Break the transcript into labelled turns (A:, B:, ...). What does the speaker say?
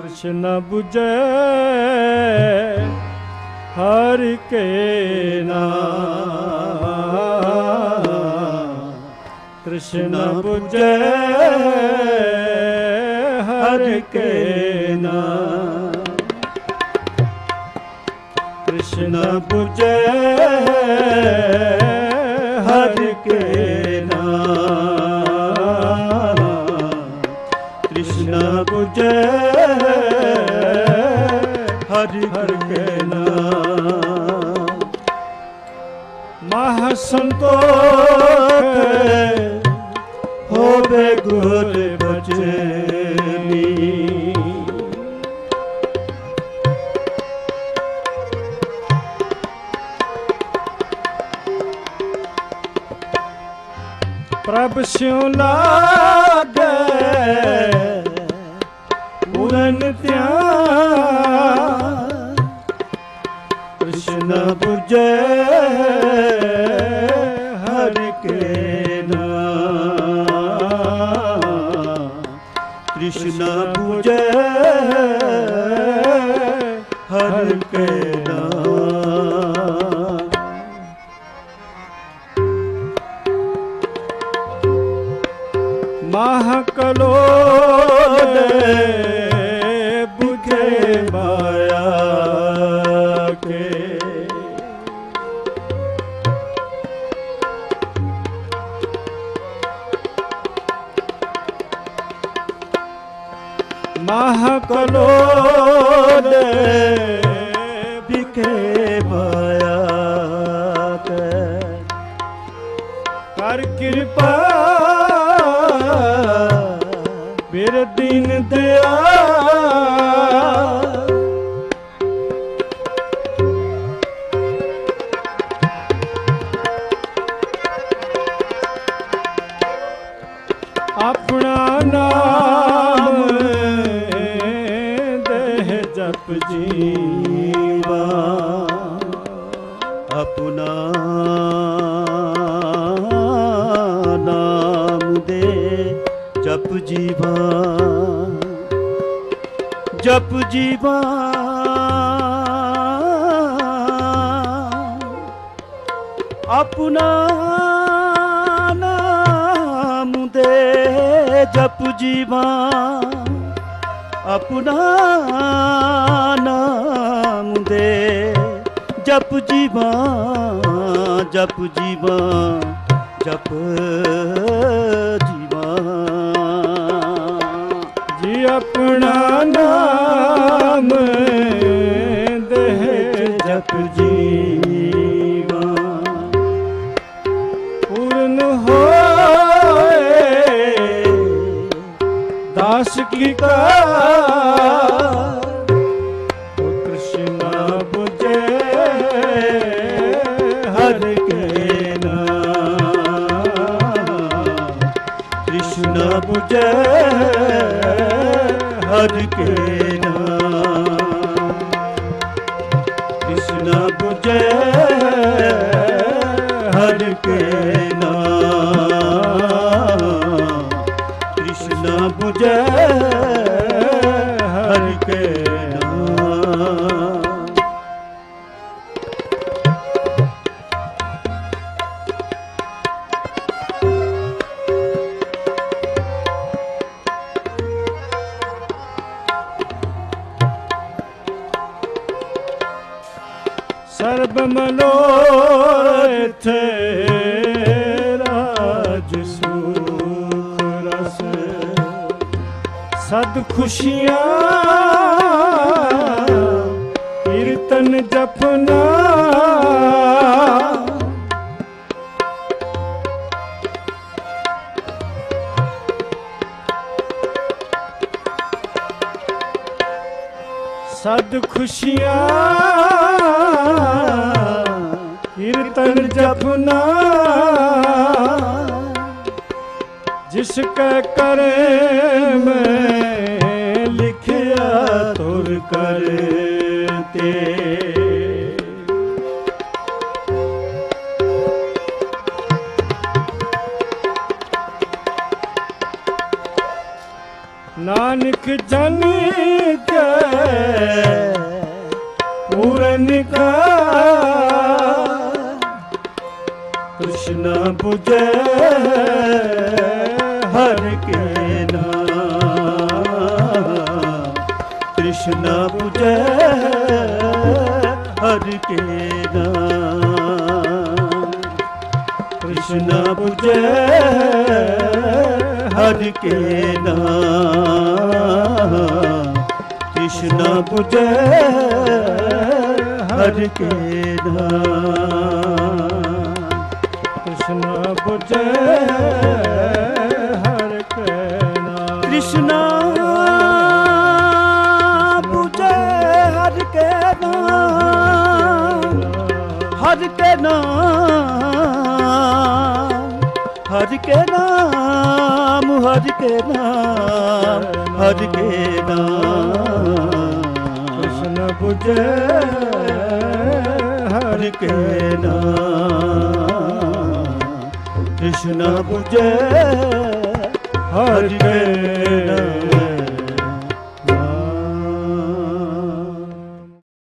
A: ਤ੍ਰਿਸ਼ਨ 부ਜੈ ਹਰ ਕੇ ਨਾਮ ਤ੍ਰਿਸ਼ਨ 부ਜੈ ਹਰ ਕੇ ਨਾਮ ਤ੍ਰਿਸ਼ਨ 부ਜੈ ਹਰ ਕੇ ਨਾਮ ਤ੍ਰਿਸ਼ਨ 부ਜੈ ਸੰਤੋਖ ਹੋਵੇ ਗੁਰ ਬਚਨੀ। ਪ੍ਰਭ ਸਿਉ ਲਾਗੇ ਪੂਰਨ ਧਿਆਨ ਕ੍ਰਿਸ਼ਨ 부ਜੈ ਹਰਿ ਕੇ ਨਾਮ ਕ੍ਰਿਸ਼ਨ 부ਜੈ ਹਰਿ ਕੇ ਨਾਮ ਮਹਕਲੋ ਦੇ ਕੇ ਮਹਕਲੋ ਦੇ ਮਾਇਆ ਕੇ ਕਰ ਕਿਰਪਾ ਮੇਰੇ ਦੀਨ ਦਿਆ ਆਪਣਾ ਨਾਮ ਦੇਹ ਜਪ ਜੀਵਾ। ਆਪਣਾ ਨਾਮ ਦੇ ਜਪ ਜੀਵਾ। ਜਪ ਜੀਵਾ। ਆਪਣਾ ਜਪ ਜੀਵਾ, ਆਪਣਾ ਨਾਮ ਦੇ। ਜਪ ਜੀਵਾ ਜਪ ਜੀਵਾ ਜਪ ਜੀਵਾ। ਜੀ ਆਪਣਾ ਨਾਮ ਦੇ ਜਪ ਜੀਵਾ। ਪੂਰਨ ਹੋ ਦਾਸ ਕੀ ਕਾ ਕ੍ਰਿਸ਼ਨ 부ਜੈ ਹਰਿ ਕੇ ਨਾਮ ਕ੍ਰਿਸ਼ਨ 부ਜੈ ਹਰ ਕੇ ਜੈ ਹਰਿ ਕੇ ਨਾਮ। ਸਰਬ ਮਨੋਰਥ ਸਦ ਖੁਸ਼ੀਆਂ ਕੀਰਤਨ ਜਪਨਾ। ਸਦ ਖੁਸ਼ੀਆਂ ਕੀਰਤਨ ਜਪਨਾ। ਜਿਸ ਕੈ ਕਰੇ ਮੈਂ ਕੀਤੇ ਨਾਨਕ ਜਨ ਕੈ ਪੂਰਨ ਕਾ ਕ੍ਰਿਸ਼ਨ ਬੁਝੇ ਹਰ ਕੇ ਨਾਮ ਕ੍ਰਿਸ਼ਨ ਬੁਝੇ ਹਰ ਕੇ ਕ੍ਰਿਸ਼ਨ ਪੁਜੈ ਹਰ ਕੇ ਨਾਮ ਕ੍ਰਿਸ਼ਨ ਪੁਜੈ ਹਰ ਕੇ ਨਾਮ ਕ੍ਰਿਸ਼ਨ ਪੁਜੈ, ਹਰ ਕੇ ਕ੍ਰਿਸ਼ਨ ਨਾਮ ਹਰ ਕੇ ਨਾਮ ਹਰ ਕੇ ਨਾਮ ਹਰ ਕੇ ਨਾਮ। ਕ੍ਰਿਸ਼ਨ 부ਜੈ ਹਰ ਕੇ ਨਾਮ। ਕ੍ਰਿਸ਼ਨ 부ਜੈ ਹਰ ਕੇ ਨਾਮ।